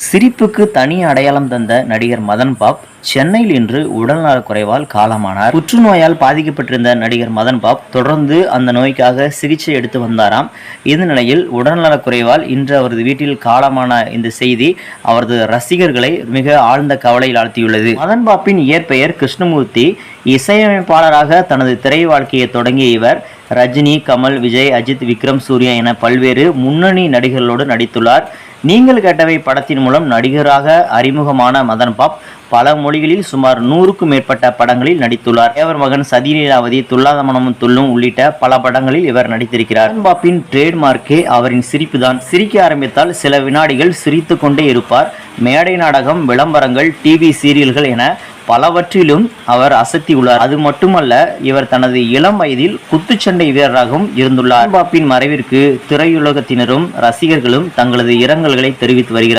சிரிப்புக்கு தனி அடையாளம் தந்த நடிகர் மதன் பாப் சென்னையில் இன்று உடல்நலக் குறைவால் காலமானார். புற்றுநோயால் பாதிக்கப்பட்டிருந்த நடிகர் மதன் பாப் தொடர்ந்து அந்த நோய்க்காக சிகிச்சை எடுத்து வந்தாராம். இந்த நிலையில் உடல்நலக் குறைவால் இன்று அவரது வீட்டில் காலமான இந்த செய்தி அவரது ரசிகர்களை மிக ஆழ்ந்த கவலையில் ஆழ்த்தியுள்ளது. மதன் பாப்பின் இயற்பெயர் கிருஷ்ணமூர்த்தி இசையமைப்பாளராக தனது திரை வாழ்க்கையை தொடங்கிய இவர் ரஜினி கமல் விஜய் அஜித் விக்ரம் சூர்யா என பல்வேறு முன்னணி நடிகர்களோடு நடித்துள்ளார். நீங்கள் கேட்டவை படத்தின் மூலம் நடிகராக அறிமுகமான மதன் பாப் பல மொழிகளில் சுமார் நூறுக்கும் மேற்பட்ட படங்களில் நடித்துள்ளார். தேவர் மகன் சதிநீலாவதி துல்லாத மனமும் துள்ளும் உள்ளிட்ட பல படங்களில் இவர் நடித்திருக்கிறார். பாப்பின் ட்ரேட்மார்க்கே அவரின் சிரிப்பு தான் சிரிக்க ஆரம்பித்தால் சில வினாடிகள் சிரித்து கொண்டே இருப்பார். மேடை நாடகம் விளம்பரங்கள் டிவி சீரியல்கள் என பலவற்றிலும் அவர் அசத்தியுள்ளார் அது மட்டுமல்ல இவர் தனது இளம் வயதில் குத்துச்சண்டை வீரராகவும் இருந்துள்ளார். பாப்பின் மறைவிற்கு திரையுலகத்தினரும் ரசிகர்களும் தங்களது இரங்கல்களை தெரிவித்து வருகிறார்.